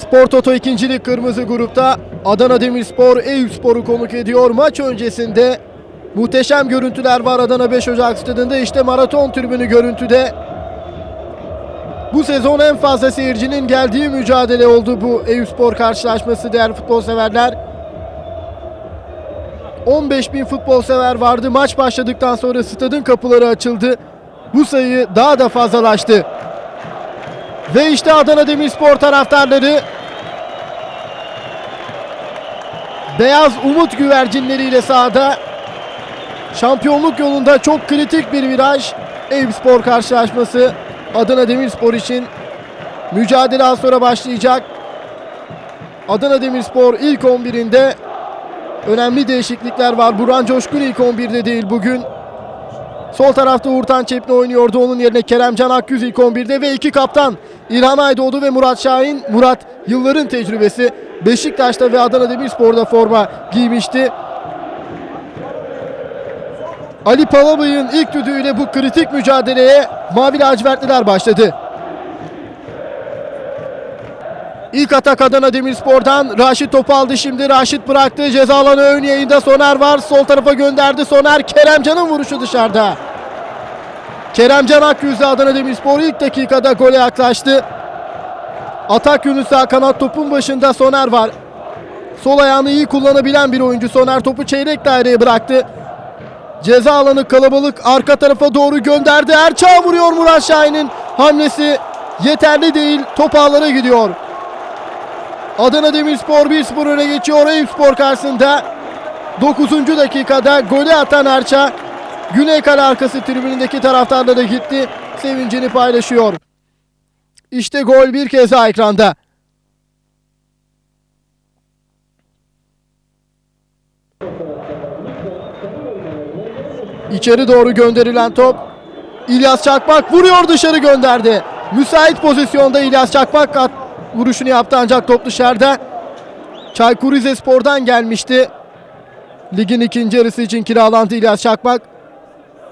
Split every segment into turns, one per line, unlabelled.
Spor Toto ikincilik kırmızı grupta Adana Demirspor Eyüpspor'u konuk ediyor. Maç öncesinde muhteşem görüntüler var Adana 5 Ocak stadında. İşte maraton tribünü görüntüde. Bu sezon en fazla seyircinin geldiği mücadele oldu bu Eyüpspor karşılaşması değerli futbol severler. 15 bin futbol sever vardı. Maç başladıktan sonra stadın kapıları açıldı. Bu sayı daha da fazlalaştı. Ve işte Adana Demirspor taraftarları beyaz umut güvercinleriyle sahada şampiyonluk yolunda çok kritik bir viraj. Eyüpspor karşılaşması Adana Demirspor için mücadele az sonra başlayacak. Adana Demirspor ilk 11'inde önemli değişiklikler var. Burhan Coşkun ilk 11'de değil bugün. Sol tarafta Uğurtan Çepni oynuyordu. Onun yerine Keremcan Akgüz ilk 11'de ve iki kaptan İlhan Aydoğdu ve Murat Şahin. Murat yılların tecrübesi. Beşiktaş'ta ve Adana Demirspor'da forma giymişti. Ali Palabay'ın ilk düdüğüyle bu kritik mücadeleye Mavi Lacivertliler başladı. İlk atak Adana Demirspor'dan Raşit topu aldı şimdi. Raşit bıraktı. Ceza alanı ön yayında Soner var. Sol tarafa gönderdi. Soner Keremcan'ın vuruşu dışarıda. Keremcan Akgüz'le Adana Demirspor ilk dakikada gole yaklaştı. Atak Yunus'a kanat topun başında Soner var. Sol ayağını iyi kullanabilen bir oyuncu. Soner topu çeyrek daireye bıraktı. Ceza alanı kalabalık arka tarafa doğru gönderdi. Erçağ vuruyor Murat Şahin'in hamlesi yeterli değil. Top ağlara gidiyor. Adana Demirspor 1-0 öne geçiyor Eyüpspor karşısında. 9. dakikada golü atan Erçağ Güney Kale arkası tribünündeki taraftarlara gitti. Sevincini paylaşıyor. İşte gol bir kez daha ekranda. İçeri doğru gönderilen top. İlyas Çakmak vuruyor dışarı gönderdi. Müsait pozisyonda İlyas Çakmak vuruşunu yaptı ancak top dışarıda. Çaykur Rizespor'dan gelmişti. Ligin ikinci yarısı için kiralandı İlyas Çakmak.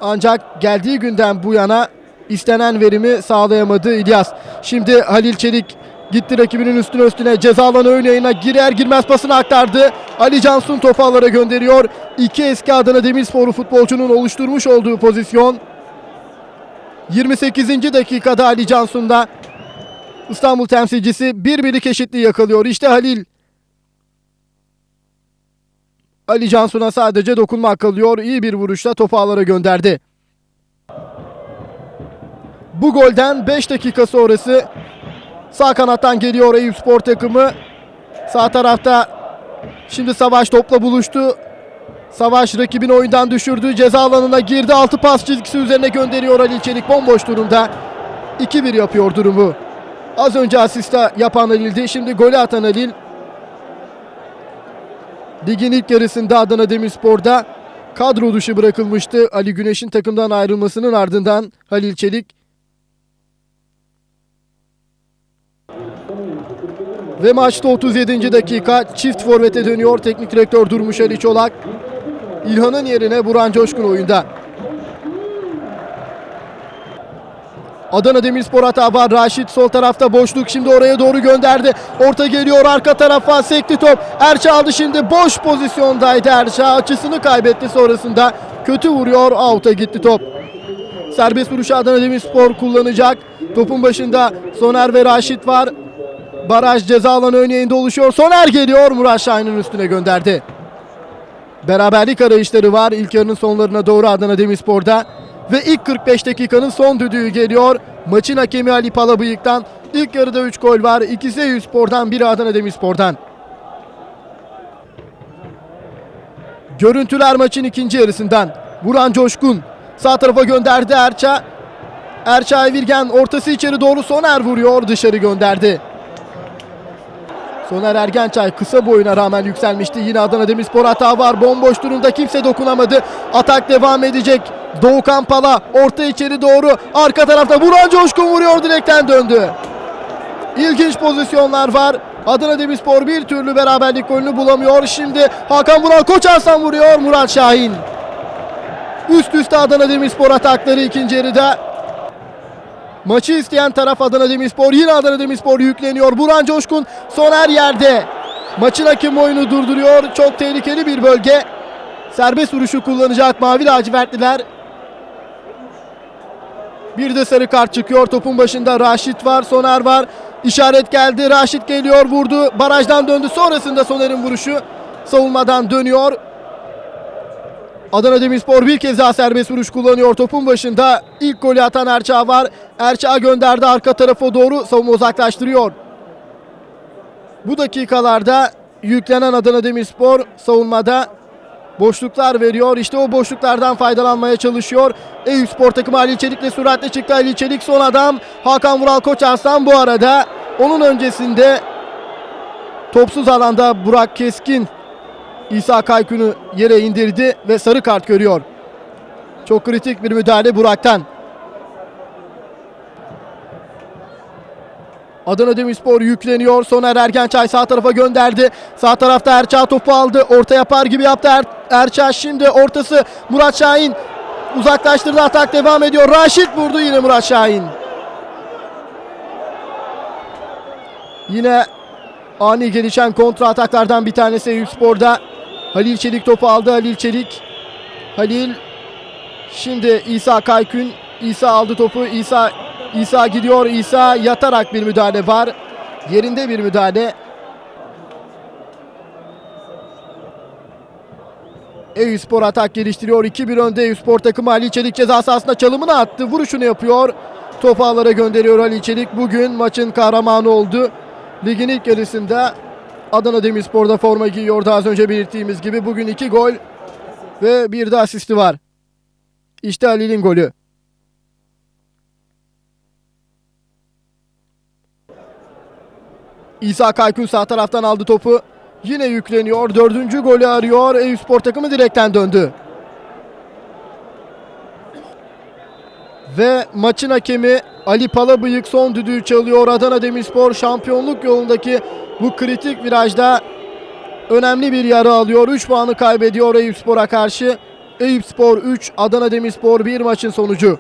Ancak geldiği günden bu yana istenen verimi sağlayamadı İlyas. Şimdi Halil Çelik gitti rakibinin üstüne üstüne ceza alanı ön yayına girer girmez pasını aktardı. Ali Cansun topu ağlara gönderiyor. İki eski Adana Demirspor'u futbolcunun oluşturmuş olduğu pozisyon. 28. dakikada Ali Cansun'da İstanbul temsilcisi bir birlik eşitliği yakalıyor. İşte Halil Ali Cansu'na sadece dokunmak kalıyor. İyi bir vuruşla topu ağlara gönderdi. Bu golden 5 dakika sonrası sağ kanattan geliyor Eyüp Spor takımı. Sağ tarafta şimdi Savaş topla buluştu. Savaş rakibini oyundan düşürdü. Ceza alanına girdi. Altı pas çizgisi üzerine gönderiyor Halil Çelik. Bomboş durumda. 2-1 yapıyor durumu. Az önce asista yapan Halil'di. Şimdi golü atan Halil. Ligin ilk yarısında Adana Demirspor'da kadro dışı bırakılmıştı. Ali Güneş'in takımdan ayrılmasının ardından Halil Çelik Ve maçta 37. dakika çift forvete dönüyor teknik direktör Durmuş Ali Çolak. İlhan'ın yerine Burhan Coşkun oyunda. Adana Demirspor hata var. Raşit sol tarafta boşluk. Şimdi oraya doğru gönderdi. Orta geliyor arka tarafa. Sekti top. Erçağ aldı şimdi. Boş pozisyondaydı Erçağ. Açısını kaybetti sonrasında. Kötü vuruyor. Out'a gitti top. Serbest vuruşu Adana Demirspor kullanacak. Topun başında Soner ve Raşit var. Baraj ceza alanı ön oluşuyor. Soner geliyor. Murat Şahin'in üstüne gönderdi. Beraberlik arayışları var. İlk yarının sonlarına doğru Adana Demirspor'da. Ve ilk 45 dakikanın son düdüğü geliyor. Maçın hakemi Ali Palabıyık'tan. İlk yarıda 3 gol var. İkisi Eyüpspor'dan, biri Adana Demirspor'dan. Görüntüler maçın ikinci yarısından. Buran Coşkun sağ tarafa gönderdi Erça. Erça Evirgen ortası içeri doğru Soner vuruyor dışarı gönderdi. Soner Ergençay kısa boyuna rağmen yükselmişti. Yine Adana Demirspor hata var. Bomboş durumda kimse dokunamadı. Atak devam edecek. Doğukan Pala orta içeri doğru. Arka tarafta Buran Coşkun vuruyor direkten döndü. İlginç pozisyonlar var. Adana Demirspor bir türlü beraberlik golünü bulamıyor. Şimdi Hakan Vural Koç Arslan vuruyor Murat Şahin. Üst üste Adana Demirspor atakları ikinci yarıda. Maçı isteyen taraf Adana Demirspor. Yine Adana Demirspor yükleniyor. Buran Coşkun Soner yerde. Maçın hakem oyunu durduruyor. Çok tehlikeli bir bölge. Serbest vuruşu kullanacak Mavi lacivertliler. Bir de sarı kart çıkıyor. Topun başında Raşit var, Soner var. İşaret geldi. Raşit geliyor, vurdu. Barajdan döndü. Sonrasında Soner'in vuruşu savunmadan dönüyor. Adana Demirspor bir kez daha serbest vuruş kullanıyor. Topun başında ilk golü atan Erçağ var. Erçağ gönderdi arka tarafa doğru savunma uzaklaştırıyor. Bu dakikalarda yüklenen Adana Demirspor savunmada boşluklar veriyor. İşte o boşluklardan faydalanmaya çalışıyor. Eyüp Spor takımı Ali Çelik'le süratle çıktı. Ali Çelik son adam. Hakan Vural Koçarslan bu arada. Onun öncesinde topsuz alanda Burak Keskin İsa Kaykun'u yere indirdi ve sarı kart görüyor. Çok kritik bir müdahale Burak'tan. Adana Demirspor yükleniyor. Soner Ergençay sağ tarafa gönderdi. Sağ tarafta Erçağ topu aldı. Orta yapar gibi yaptı er Erçağ. Şimdi ortası Murat Şahin. Uzaklaştırdı atak devam ediyor. Raşit vurdu yine Murat Şahin. Yine ani gelişen kontra ataklardan bir tanesi Eyüp Spor'da. Halil Çelik topu aldı. Halil Çelik. Halil şimdi İsa Kaykün. İsa aldı topu. İsa İsa gidiyor. İsa yatarak bir müdahale var. Yerinde bir müdahale. Eyüp Spor atak geliştiriyor. 2-1 önde Eyüp Spor takımı Ali Çelik ceza sahasında çalımını attı. Vuruşunu yapıyor. Topu ağlara gönderiyor Ali Çelik. Bugün maçın kahramanı oldu. Ligin ilk yarısında Adana Demirspor'da forma giyiyordu az önce belirttiğimiz gibi. Bugün iki gol ve bir de asisti var. İşte Halil'in golü. İsa Kaykun sağ taraftan aldı topu. Yine yükleniyor. Dördüncü golü arıyor. Eyüp Spor takımı direkten döndü. Ve maçın hakemi Ali Palabıyık son düdüğü çalıyor. Adana Demirspor şampiyonluk yolundaki bu kritik virajda önemli bir yarı alıyor. 3 puanı kaybediyor Eyüp Spor'a karşı. Eyüp Spor 3, Adana Demirspor 1 maçın sonucu.